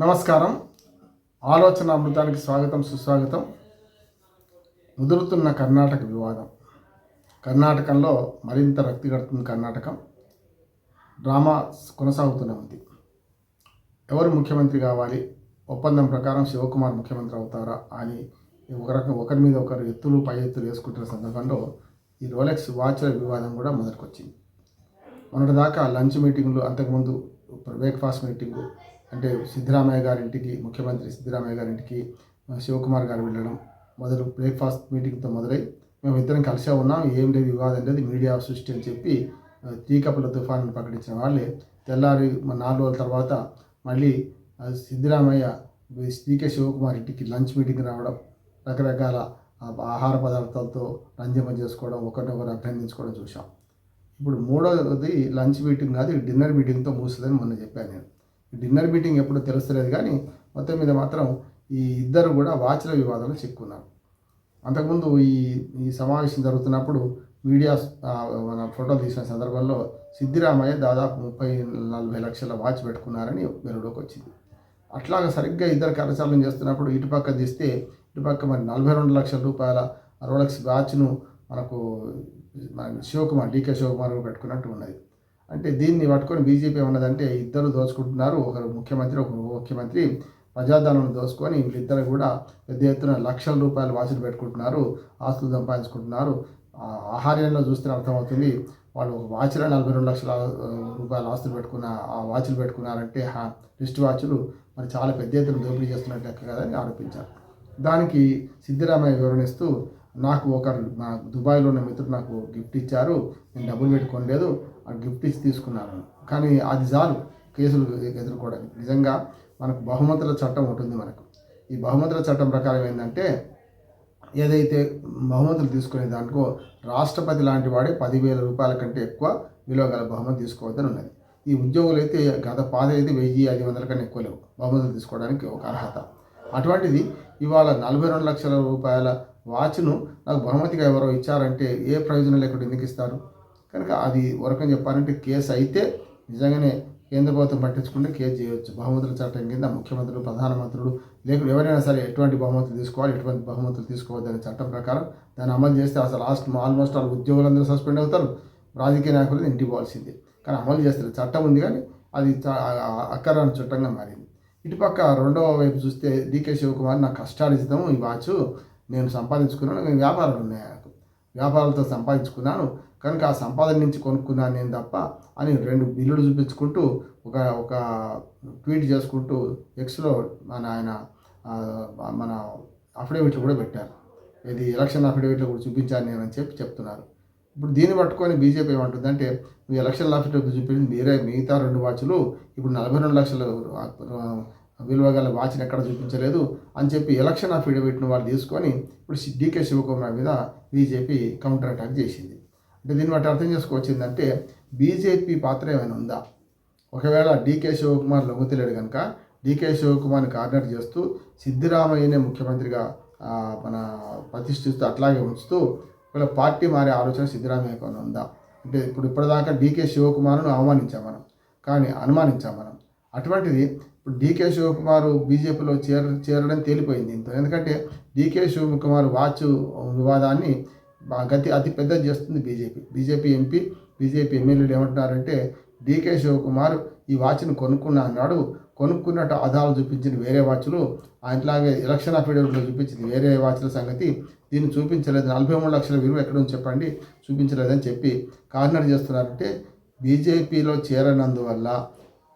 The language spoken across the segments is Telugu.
నమస్కారం. ఆలోచన అమృతానికి స్వాగతం సుస్వాగతం. ముదురుతున్న కర్ణాటక వివాదం. కర్ణాటకంలో మరింత రక్తి కడుతుంది కర్ణాటకం డ్రామా కొనసాగుతూనే ఉంది. ఎవరు ముఖ్యమంత్రి కావాలి? ఒప్పందం ప్రకారం శివకుమార్ ముఖ్యమంత్రి అవుతారా అని ఒక రకం ఒకరి మీద ఒకరు ఎత్తులు పై ఎత్తులు వేసుకుంటున్న సందర్భంలో ఈ రోలెక్స్ వాచ్ల వివాదం కూడా మొదలుకొచ్చింది మొన్నటిదాకా లంచ్ మీటింగ్లు అంతకుముందు బ్రేక్ఫాస్ట్ మీటింగు అంటే సిద్ధరామయ్య గారింటికి ముఖ్యమంత్రి సిద్ధరామయ్య గారింటికి శివకుమార్ గారు వెళ్ళడం మొదలు బ్రేక్ఫాస్ట్ మీటింగ్తో మొదలై మేము ఇద్దరం కలిసే ఉన్నాం ఏం లేదు వివాదం లేదు మీడియా సృష్టి అని చెప్పి తీకపుల కప్పుల తుఫాను ప్రకటించిన వాళ్ళే. తెల్లారి నాలుగు రోజుల తర్వాత మళ్ళీ సిద్ధరామయ్య స్పీకే శివకుమార్ ఇంటికి లంచ్ మీటింగ్ రావడం రకరకాల ఆహార పదార్థాలతో రంజమ చేసుకోవడం ఒకరినొకరు అభినందించుకోవడం చూసాం ఇప్పుడు మూడవది లంచ్ మీటింగ్ కాదు డిన్నర్ మీటింగ్తో మూస్తుందని మొన్న చెప్పాను నేను. డిన్నర్ మీటింగ్ ఎప్పుడు తెలుస్తలేదు కానీ మొత్తం మీద మాత్రం ఈ ఇద్దరు కూడా వాచ్ల వివాదంలో చిక్కున్నారు. అంతకుముందు ఈ ఈ సమావేశం జరుగుతున్నప్పుడు మీడియా మన ఫోటోలు తీసిన సందర్భంలో సిద్ధిరామయ్య దాదాపు ముప్పై నలభై లక్షల వాచ్ పెట్టుకున్నారని వెలుగులోకి వచ్చింది. అట్లాగా సరిగ్గా ఇద్దరు కరచాలనం చేస్తున్నప్పుడు ఇటుపక్క తీస్తే ఇటుపక్క మరి నలభై రెండు లక్షల రూపాయల రోలక్స్ వాచ్ను మనకు మన శివకుమార్ డీకే శివకుమార్ పెట్టుకున్నట్టు ఉన్నది. అంటే దీన్ని పట్టుకొని బీజేపీ ఉన్నదంటే ఇద్దరు దోచుకుంటున్నారు. ఒకరు ముఖ్యమంత్రి ఒక ముఖ్యమంత్రి. ప్రజాధనం దోచుకొని వీళ్ళిద్దరు కూడా పెద్ద ఎత్తున లక్షల రూపాయలు వాసులు పెట్టుకుంటున్నారు ఆస్తులు సంపాదించుకుంటున్నారు. ఆహార్యంలో చూస్తే అర్థమవుతుంది వాళ్ళు ఒక వాచ్లో నలభై రెండు లక్షల రూపాయలు రూపాయల ఆస్తులు పెట్టుకున్న ఆ వాచ్లు పెట్టుకున్నారంటే ఆ రిస్ట్ వాచ్లు మరి చాలా పెద్ద ఎత్తున దోపిడీ చేస్తున్నట్టు లెక్క కదా అని ఆరోపించారు. దానికి సిద్ధరామయ్య వివరణిస్తూ నాకు ఒక నా దుబాయ్లో ఉన్న మిత్రుడు నాకు గిఫ్ట్ ఇచ్చారు. నేను డబ్బులు పెట్టుకోలేదు. ఆ గిఫ్ట్ ఇచ్చి తీసుకున్నాను. కానీ అది చాలు. కేసులు ఎదుర్కోవడానికి. నిజంగా మనకు బహుమతుల చట్టం ఉంటుంది మనకు. ఈ బహుమతుల చట్టం ప్రకారం ఏంటంటే ఏదైతే బహుమతులు తీసుకునే దానికో రాష్ట్రపతి లాంటి వాడే పదివేల రూపాయల కంటే ఎక్కువ విలువ గల బహుమతి తీసుకోవద్దని ఉన్నది. ఈ ఉద్యోగులు అయితే గత పాద అయితే వెయ్యి ఐదు వందల కన్నా ఎక్కువ లేవు. బహుమతులు తీసుకోవడానికి ఒక అర్హత. అటువంటిది ఇవాళ నలభై రెండు లక్షల రూపాయల వాచ్ను నాకు బహుమతిగా ఎవరో ఇచ్చారంటే ఏ ప్రయోజనం లేకుండా ఎందుకు ఇస్తారు? కనుక అది వరకని చెప్పాలంటే కేసు అయితే నిజంగానే కేంద్ర ప్రభుత్వం పట్టించుకుంటే కేసు చేయవచ్చు బహుమతుల చట్టం కింద ముఖ్యమంత్రులు ప్రధానమంత్రులు లేకుండా ఎవరైనా సరే ఎటువంటి బహుమతులు తీసుకోవాలి ఎటువంటి బహుమతులు తీసుకోవద్దని చట్టం ప్రకారం దాన్ని అమలు చేస్తే అసలు లాస్ట్ ఆల్మోస్ట్ వాళ్ళు ఉద్యోగులందరూ సస్పెండ్ అవుతారు. రాజకీయ నాయకులు ఇంటికి పోవాల్సిందే. కానీ అమలు చేస్తారు చట్టం ఉంది కానీ అది చ- అక్కరాని చట్టంగా మారింది. ఇటుపక్క రెండవ వైపు చూస్తే డీకే శివకుమార్ నా కష్టార్జితం ఈ వాచ్ నేను సంపాదించుకున్నాను నేను వ్యాపారాలు ఉన్నాయి నాకు. వ్యాపారాలతో సంపాదించుకున్నాను కనుక ఆ సంపాదన నుంచి కొనుక్కున్నాను నేను తప్ప అని రెండు బిల్లులు చూపించుకుంటూ ఒక ఒక ట్వీట్ చేసుకుంటూ ఎక్స్లో మన ఆయన మన అఫిడవిట్లు కూడా పెట్టారు. ఇది ఎలక్షన్ అఫిడవిట్లు కూడా చూపించాను నేను అని చెప్పి చెప్తున్నారు. ఇప్పుడు దీన్ని పట్టుకొని బీజేపీ ఏమంటుందంటే నువ్వు ఎలక్షన్ అఫిడవిట్ చూపించింది మీరే మిగతా రెండు వాచ్లు ఇప్పుడు నలభై రెండు లక్షలు విలువ గల వాచ్ని ఎక్కడ చూపించలేదు అని చెప్పి ఎలక్షన్ అఫిడవిట్ను వాళ్ళు తీసుకొని ఇప్పుడు డీకే శివకుమార్ మీద బీజేపీ కౌంటర్ అటాక్ చేసింది. అంటే దీన్ని బట్టి అర్థం చేసుకోవచ్చిందంటే బీజేపీ పాత్ర ఏమైనా ఉందా? ఒకవేళ డీకే శివకుమార్ లొంగుతలేడు కనుక డీకే శివకుమార్ని కార్నర్ చేస్తూ సిద్ధిరామయ్యనే ముఖ్యమంత్రిగా మన ప్రతిష్ఠిస్తూ అట్లాగే ఉంచుతూ ఒకవేళ పార్టీ మారే ఆలోచన సిద్ధిరామయ్యకు ఏమైనా ఉందా? అంటే ఇప్పుడు ఇప్పటిదాకా డీకే శివకుమార్ను అవమానించాం మనం. కానీ అనుమానించాం మనం. అటువంటిది ఇప్పుడు డీకే శివకుమార్ బీజేపీలో చేర చేరడం తేలిపోయింది దీంతో ఎందుకంటే డీకే శివకుమార్ వాచ్ వివాదాన్ని గతి అతి పెద్ద చేస్తుంది బీజేపీ బీజేపీ ఎంపీ బీజేపీ ఎమ్మెల్యేలు ఏమంటున్నారంటే డీకే శివకుమార్ ఈ వాచ్ను కొనుక్కున్నా అన్నాడు. కొనుక్కున్నట్టు ఆధారాలు చూపించిన వేరే వాచ్లు ఆయనలాగే ఎలక్షన్ అఫిడవిట్లో చూపించింది వేరే వాచ్ల సంగతి. దీన్ని చూపించలేదు. నలభై మూడు లక్షల విలువ ఎక్కడ చెప్పండి? చూపించలేదని చెప్పి కార్నర్ చేస్తున్నారంటే బీజేపీలో చేరనందువల్ల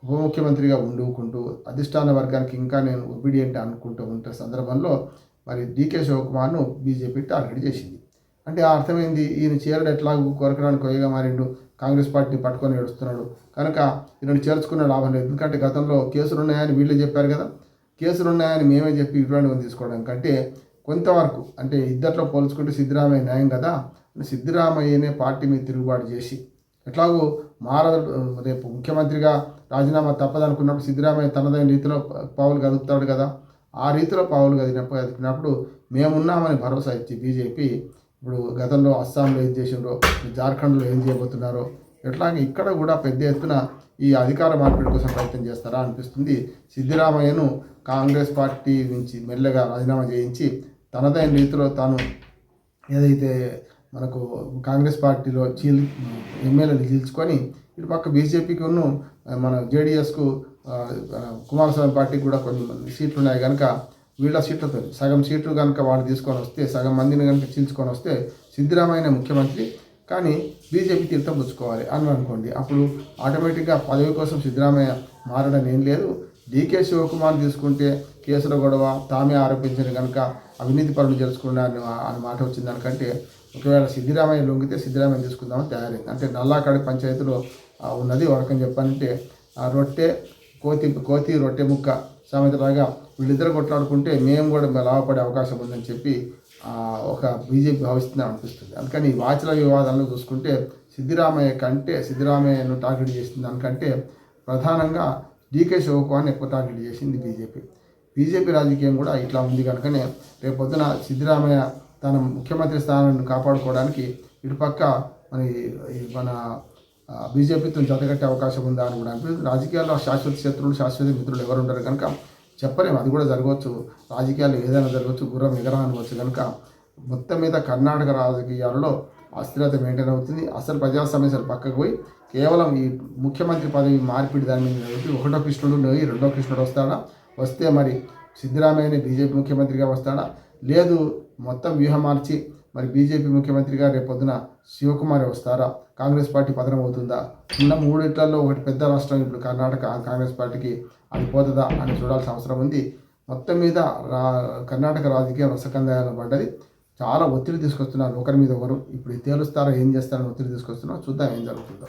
ఉప ముఖ్యమంత్రిగా ఉండుకుంటూ అధిష్టాన వర్గానికి ఇంకా నేను ఒబీడియంట్ అనుకుంటూ ఉంటే సందర్భంలో మరి డీకే శివకుమార్ను బీజేపీ టార్గెట్ చేసింది. అంటే ఆ అర్థమైంది ఈయన చేరడు ఎట్లాగూ కొరకడానికి కొయ్యగా మారిండు కాంగ్రెస్ పార్టీని పట్టుకొని ఏడుస్తున్నాడు. కనుక ఈయనను చేర్చుకున్న లాభం లేదు. ఎందుకంటే గతంలో కేసులు ఉన్నాయని వీళ్ళే చెప్పారు కదా. కేసులు ఉన్నాయని మేమే చెప్పి ఇటువంటి తీసుకోవడం కంటే కొంతవరకు అంటే ఇద్దట్లో పోల్చుకుంటే సిద్ధరామయ్య న్యాయం కదా సిద్ధరామయ్యనే పార్టీ మీద తిరుగుబాటు చేసి ఎట్లాగో మార రేపు ముఖ్యమంత్రిగా రాజీనామా తప్పదనుకున్నప్పుడు సిద్ధరామయ్య తనదైన రీతిలో పావులు కదుపుతాడు కదా. ఆ రీతిలో పావులు కదినప్పుడు కదిపినప్పుడు మేమున్నామని భరోసా ఇచ్చి బీజేపీ ఇప్పుడు గతంలో అస్సాంలో ఏం చేసిండ్రో జార్ఖండ్లో ఏం చేయబోతున్నారో ఎట్లాగే ఇక్కడ కూడా పెద్ద ఎత్తున ఈ అధికార మార్పిడి కోసం ప్రయత్నం చేస్తారా అనిపిస్తుంది. సిద్ధిరామయ్యను కాంగ్రెస్ పార్టీ నుంచి మెల్లగా రాజీనామా చేయించి తనదైన రీతిలో తాను ఏదైతే మనకు కాంగ్రెస్ పార్టీలో చీల్ ఎమ్మెల్యేలు చీల్చుకొని ఇటు పక్క బీజేపీకి ఉన్న మన జేడిఎస్కు కుమారస్వామి పార్టీకి కూడా కొన్ని సీట్లు ఉన్నాయి కనుక వీళ్ళ సీట్లతో సగం సీట్లు కనుక వాడు తీసుకొని వస్తే సగం మందిని కనుక చీల్చుకొని వస్తే సిద్ధిరామయ్య ముఖ్యమంత్రి. కానీ బీజేపీ తీర్థం పుచ్చుకోవాలి అని అనుకోండి. అప్పుడు ఆటోమేటిక్గా పదవి కోసం సిద్ధరామయ్య మారడం ఏం లేదు. డీకే శివకుమార్ తీసుకుంటే కేసుల గొడవ తామే ఆరోపించిన కనుక అవినీతి పనులు చేసుకున్నా అని మాట వచ్చింది దానికంటే ఒకవేళ సిద్ధిరామయ్య లొంగితే సిద్ధిరామయ్య తీసుకుందామని తయారైంది. అంటే నల్లాకాడి పంచాయతీలో ఉన్నది వరకని చెప్పాలంటే ఆ రొట్టె కోతి కోతి రొట్టె ముక్క సామెతలాగా వీళ్ళిద్దరు కొట్లాడుకుంటే మేము కూడా లాభపడే అవకాశం ఉందని చెప్పి ఒక బీజేపీ భావిస్తుందని అనిపిస్తుంది. అందుకని ఈ వాచల వివాదాలను చూసుకుంటే సిద్ధిరామయ్య కంటే సిద్ధిరామయ్యను టార్గెట్ చేసింది దానికంటే ప్రధానంగా డీకే శివకుమార్ని ఎక్కువ టార్గెట్ చేసింది బీజేపీ. బీజేపీ రాజకీయం కూడా ఇట్లా ఉంది కనుకనే రేపొద్దున సిద్ధిరామయ్య తన ముఖ్యమంత్రి స్థానాన్ని కాపాడుకోవడానికి ఇటుపక్క మన ఈ మన బీజేపీతో జతగట్టే అవకాశం ఉందా అని కూడా అనిపిస్తుంది. రాజకీయాల్లో శాశ్వత శత్రువులు శాశ్వత మిత్రులు ఎవరు ఉండరు కనుక చెప్పలేము. అది కూడా జరగవచ్చు. రాజకీయాలు ఏదైనా జరగవచ్చు. గుర్రం ఎగరా అనవచ్చు కనుక మొత్తం మీద కర్ణాటక రాజకీయాల్లో అస్థిరత మెయింటైన్ అవుతుంది. అసలు ప్రజా సమస్యలు పక్కకు పోయి కేవలం ఈ ముఖ్యమంత్రి పదవి మార్పిడి దాని మీద నిలబెట్టి ఒకటో కృష్ణుడు నోయి రెండో కృష్ణుడు వస్తాడా? వస్తే మరి సిద్ధరామయ్యని బీజేపీ ముఖ్యమంత్రిగా వస్తాడా? లేదు మొత్తం వ్యూహం మార్చి మరి బీజేపీ ముఖ్యమంత్రిగా రేపొద్దున శివకుమార్ వస్తారా? కాంగ్రెస్ పార్టీ పతనం అవుతుందా? ఉన్న మూడిట్లలో ఒకటి పెద్ద రాష్ట్రం ఇప్పుడు కర్ణాటక కాంగ్రెస్ పార్టీకి అది పోతుందా అని చూడాల్సిన అవసరం ఉంది. మొత్తం మీద రా కర్ణాటక రాజకీయం రసకందాయాలు పడ్డది. చాలా ఒత్తిడి తీసుకొస్తున్నారు ఒకరి మీద ఒకరు. ఇప్పుడు తేలుస్తారో? ఏం చేస్తారని ఒత్తిడి తీసుకొస్తున్నారో? చూద్దాం ఏం జరుగుతుందో.